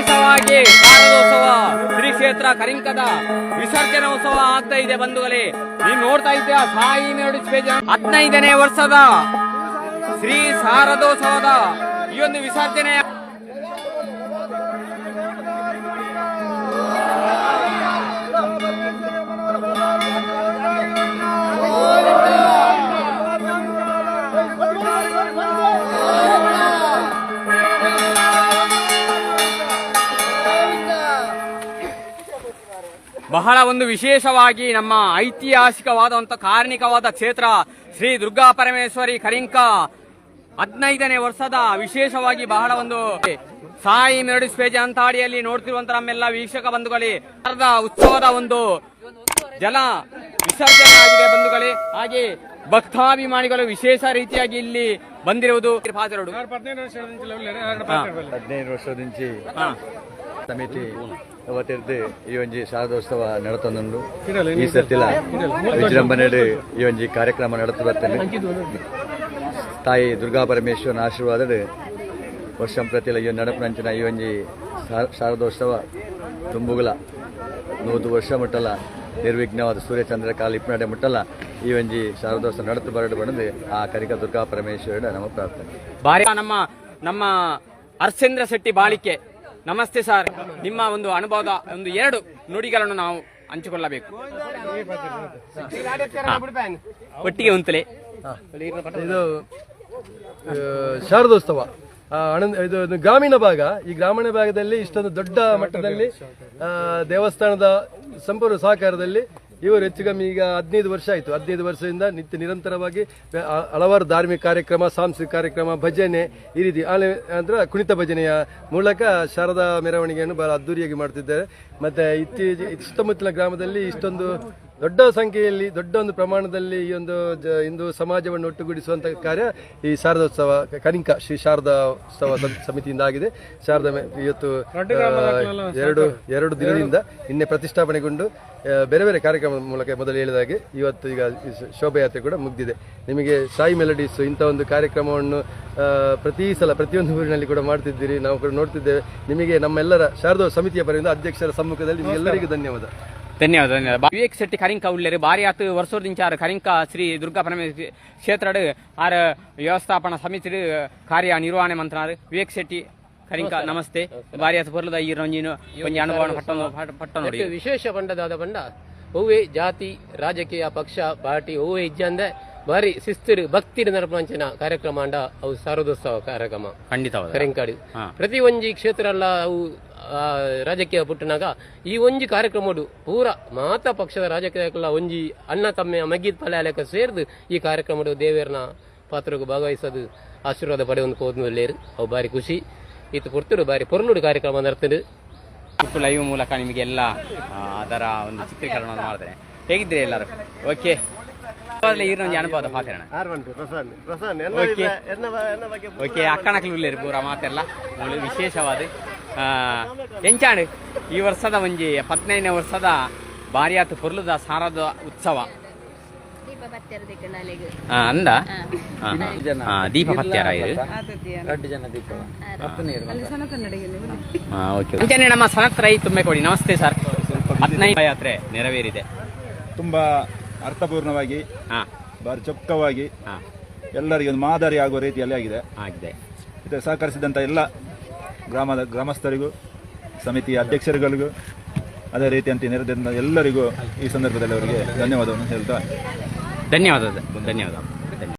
ವಿಶೇಷವಾಗಿ ಶಾರದೋತ್ಸವ ಶ್ರೀ ಕ್ಷೇತ್ರ ಕರಿಂಕದ ವಿಸರ್ಜನಾ ಉತ್ಸವ ಆಗ್ತಾ ಇದೆ ಬಂಧುಗಳೇ. ನೀವು ನೋಡ್ತಾ ಇದ್ದೀರಾ ಸಾಯಿ ನೋಡಿ ಹದಿನೈದನೇ ವರ್ಷದ ಶ್ರೀ ಶಾರದೋತ್ಸವದ ಈ ಒಂದು ವಿಸರ್ಜನೆ ಬಹಳ ಒಂದು ವಿಶೇಷವಾಗಿ ನಮ್ಮ ಐತಿಹಾಸಿಕವಾದಂಥ ಕಾರ್ಣಿಕವಾದ ಕ್ಷೇತ್ರ ಶ್ರೀ ದುರ್ಗಾ ಪರಮೇಶ್ವರಿ ಕರಿಂಕ ಹದಿನೈದನೇ ವರ್ಷದ ವಿಶೇಷವಾಗಿ ಬಹಳ ಒಂದು ಸಾಯಿ ಮೆರಡು ಸ್ಪೇಜ್ ಅಂತಾಡಿಯಲ್ಲಿ ನೋಡ್ತಿರುವಂತ ನಮ್ಮೆಲ್ಲ ವೀಕ್ಷಕ ಬಂಧುಗಳೇ. ಉತ್ಸವದ ಒಂದು ಜಲ ವಿಸರ್ಜನೆ ಆಗಿದೆ ಬಂಧುಗಳೇ. ಹಾಗೆ ಭಕ್ತಾಭಿಮಾನಿಗಳು ವಿಶೇಷ ರೀತಿಯಾಗಿ ಇಲ್ಲಿ ಬಂದಿರುವುದು. ಹದಿನೈದು ವರ್ಷದ ಸಮಿತಿ ಅವತ್ತಿರ್ದು ಈ ಒಂಜಿ ಶಾರದೋತ್ಸವ ನಡತೊಂದುಂಡು ಈ ಸರ್ತಿಲ ವಿಜೃಂಭಣೆಡು ಈ ಒಂಜಿ ಕಾರ್ಯಕ್ರಮ ನಡೆದು ಬರ್ತೇನೆ ತಾಯಿ ದುರ್ಗಾ ಪರಮೇಶ್ವರನ ಆಶೀರ್ವಾದ ವರ್ಷಂ ಪ್ರತಿಲ ಈ ನಡಪನಂಚಿನ ಈ ಒಂಜಿ ಶಾರದೋತ್ಸವ ತುಂಬುಗುಲ. ನೂದು ವರ್ಷ ಮುಟ್ಟಲ ನಿರ್ವಿಘ್ನವಾದ ಸೂರ್ಯಚಂದ್ರ ಕಾಲ ಇಪ್ಪನಡೆ ಮುಟ್ಟಲ ಈ ಒಂಜಿ ಶಾರದೋತ್ಸವ ನಡತು ಬರಡು ಬಂದು ಆ ಕರಿಕ ದುರ್ಗಾ ಪರಮೇಶ್ವರ ನಮ್ಮ ಪ್ರಾರ್ಥನೆ. ಬಾರಿ ನಮ್ಮ ನಮ್ಮ ಹರ್ಷೇಂದ್ರ ಶೆಟ್ಟಿ ಬಾಳಿಕೆ. ನಮಸ್ತೆ ಸರ್. ನಿಮ್ಮ ಒಂದು ಅನುಭವದ ಒಂದು ಎರಡು ನುಡಿಗಳನ್ನು ನಾವು ಹಂಚಿಕೊಳ್ಳಬೇಕು. ಒಟ್ಟಿಗೆ ಉಂತಲೆ. ಇದು ಶಾರದೋತ್ಸವ. ಇದು ಗ್ರಾಮೀಣ ಭಾಗ. ಈ ಗ್ರಾಮೀಣ ಭಾಗದಲ್ಲಿ ಇಷ್ಟೊಂದು ದೊಡ್ಡ ಮಟ್ಟದಲ್ಲಿ ದೇವಸ್ಥಾನದ ಸಂಪೂರ್ಣ ಸಹಕಾರದಲ್ಲಿ ಇವರು ಹೆಚ್ಚು ಕಮ್ಮಿ ಈಗ ಹದಿನೈದು ವರ್ಷ ಆಯಿತು. ಹದಿನೈದು ವರ್ಷದಿಂದ ನಿತ್ಯ ನಿರಂತರವಾಗಿ ಹಲವಾರು ಧಾರ್ಮಿಕ ಕಾರ್ಯಕ್ರಮ, ಸಾಂಸ್ಕೃತಿಕ ಕಾರ್ಯಕ್ರಮ, ಭಜನೆ ಈ ರೀತಿ ಆಲೆ, ಅಂದ್ರೆ ಕುಣಿತ ಭಜನೆಯ ಮೂಲಕ ಶಾರದಾ ಮೆರವಣಿಗೆಯನ್ನು ಬಹಳ ಅದ್ದೂರಿಯಾಗಿ ಮಾಡ್ತಿದ್ದಾರೆ. ಮತ್ತೆ ಇತ್ತೀಚೆ ಸುತ್ತಮುತ್ತಲ ಗ್ರಾಮದಲ್ಲಿ ಇಷ್ಟೊಂದು ದೊಡ್ಡ ಸಂಖ್ಯೆಯಲ್ಲಿ ದೊಡ್ಡ ಒಂದು ಪ್ರಮಾಣದಲ್ಲಿ ಈ ಒಂದು ಹಿಂದೂ ಸಮಾಜವನ್ನು ಒಟ್ಟುಗೂಡಿಸುವಂತ ಕಾರ್ಯ ಈ ಶಾರದೋತ್ಸವ ಕನಿಕ ಶ್ರೀ ಶಾರದಾ ಉತ್ಸವ ಸಮಿತಿಯಿಂದ ಆಗಿದೆ. ಶಾರದಾ ಇವತ್ತು ಎರಡು ಎರಡು ದಿನದಿಂದ ನಿನ್ನೆ ಪ್ರತಿಷ್ಠಾಪನೆಗೊಂಡು ಬೇರೆ ಬೇರೆ ಕಾರ್ಯಕ್ರಮ ಮೂಲಕ ಮೊದಲು ಹೇಳಿದ ಹಾಗೆ ಇವತ್ತು ಈಗ ಶೋಭಾಯಾತ್ರೆ ಕೂಡ ಮುಗಿದಿದೆ. ನಿಮಗೆ ಸಾಯಿ ಮೆಲಡೀಸ್ ಇಂಥ ಒಂದು ಕಾರ್ಯಕ್ರಮವನ್ನು ಪ್ರತಿ ಸಲ ಪ್ರತಿಯೊಂದು ಊರಿನಲ್ಲಿ ಕೂಡ ಮಾಡ್ತಿದ್ದೀರಿ. ನಾವು ಕೂಡ ನೋಡ್ತಿದ್ದೇವೆ. ನಿಮಗೆ ನಮ್ಮೆಲ್ಲರ ಶಾರದಾ ಸಮಿತಿಯ ಪರದಿಂದ ಅಧ್ಯಕ್ಷರ ಸಮ್ಮುಖದಲ್ಲಿ ನಿಮಗೆಲ್ಲರಿಗೂ ಧನ್ಯವಾದ. ಧನ್ಯವಾದ ಧನ್ಯವಾದ. ವಿವೇಕ್ ಶೆಟ್ಟಿ ಕರಿಂಕ ಉಳ್ಳೇರು. ಬಾರಿ ಆತು. ವರ್ಷದಿಂಚ ಆರು. ಕರಿಂಕ ಶ್ರೀ ದುರ್ಗಾ ಪರಮೇಶ್ವರಿ ಕ್ಷೇತ್ರಡ್ ಆರ ವ್ಯವಸ್ಥಾಪನಾ ಸಮಿತಿ ಕಾರ್ಯ ನಿರ್ವಹಣೆ ಮಂತ್ರ ವಿವೇಕ್ ಶೆಟ್ಟಿ ಕರಿಂಕ ನಮಸ್ತೆ. ಬಾರಿ ಆತು. ಪೊರ್ಲದ ಈ ರಂಜಿನ ಒಂಜಿ ಅನುಭವ ಪಟ್ಟ ಪಟ್ಟ ನೋಡಿ. ವಿಶೇಷ ಬಂಡದಾದ ಬಂಡ ಹೂವೆ ಜಾತಿ ರಾಜಕೀಯ ಪಕ್ಷ ಪಾರ್ಟಿ ಹೂವೆ ಇಜ್ಜಂದ ಬಾರಿ ಶಿಸ್ತಿರು ಭಕ್ತಿ ನರಪಂಚನ ಕಾರ್ಯಕ್ರಮ ಅಂಡ ಅವು ಶಾರದೋತ್ಸವ ಕಾರ್ಯಕ್ರಮ. ಖಂಡಿತ ಕರಿಂಕಾಡಿ ಪ್ರತಿ ಒಂಜಿ ಕ್ಷೇತ್ರ ಅಲ್ಲ ಅವು ರಾಜಕೀಯ ಪುಟ್ಟನಾಗ ಈ ಒಂಜಿ ಕಾರ್ಯಕ್ರಮಡು ಪೂರ ಮಾತ ಪಕ್ಷದ ರಾಜಕೀಯಕ್ಕೆಲ್ಲ ಒಂಜಿ ಅಣ್ಣ ತಮ್ಮ ಮಗ್ಗಿದ ಪಲ್ಯಾಲಕ ಸೇರ್ದು ಈ ಕಾರ್ಯಕ್ರಮಡು ದೇವೇರ್ನ ಪಾತ್ರಗೂ ಭಾಗವಹಿಸೋದು ಆಶೀರ್ವಾದ ಪಡೆಯೊಂದು ಹೋದ್ಮೇಲೆ ಅವು ಬಾರಿ ಖುಷಿ. ಇತ್ತು ಪುರ್ತರು ಬಾರಿ ಪೊರ್ಲುಡು ಕಾರ್ಯಕ್ರಮ ನಡ್ತದೆ. ಇತ್ತು ಲೈವ್ ಮೂಲಕ ನಿಮಗೆಲ್ಲ ಆ, ಅದರ ಒಂದು ಚಿತ್ರೀಕರಣ ಮಾಡಿದ್ರೆ. ಹೇಗಿದ್ರೆ ಎಲ್ಲರೂ? ಓಕೆ ಅನುಭವ ಓಕೆ ಉಳ್ಳೇರು ಪೂರ ಮಾತೆಲ್ಲ. ಒಳ್ಳೆ ವಿಶೇಷವಾದ. ಆ, ಎಂಚಾಂಡ್ ಈ ವರ್ಷದ ಒಂಜಿ ಹದಿನೈದನೇ ವರ್ಷದ ಬಾರಿ ಆತು ಪೊರ್ಲುದ ಸಾರದ ಉತ್ಸವ. ಅಂದ? ಆ, ಆ, ದೀಪ. ಪತ್ಯಾರ ಇದು ಆ, ಓಕೆ ಮುಂಚೆನೆ ನಮ್ಮ ಸನತ್ ರೈ ತುಂಬೆ ಕೊಡಿ. ನಮಸ್ತೆ ಸರ್. ಹದಿನೈದು ಯಾತ್ರೆ ನೆರವೇರಿದೆ. ತುಂಬಾ ಅರ್ಥಪೂರ್ಣವಾಗಿ ಹಾ ಬಾರಿ ಚೊಕ್ಕವಾಗಿ ಹಾ ಎಲ್ಲರಿಗೆ ಒಂದು ಮಾದರಿ ಆಗುವ ರೀತಿಯಲ್ಲಿ ಆಗಿದೆ. ಆಗಿದೆ. ಸಹಕರಿಸಿದಂತ ಎಲ್ಲ ಗ್ರಾಮದ ಗ್ರಾಮಸ್ಥರಿಗೂ, ಸಮಿತಿಯ ಅಧ್ಯಕ್ಷರುಗಳಿಗೂ, ಅದೇ ರೀತಿಯಂತೆ ನೆರೆದ ಎಲ್ಲರಿಗೂ ಈ ಸಂದರ್ಭದಲ್ಲಿ ಅವರಿಗೆ ಧನ್ಯವಾದವನ್ನು ಹೇಳ್ತಾ ಧನ್ಯವಾದ ಧನ್ಯವಾದ.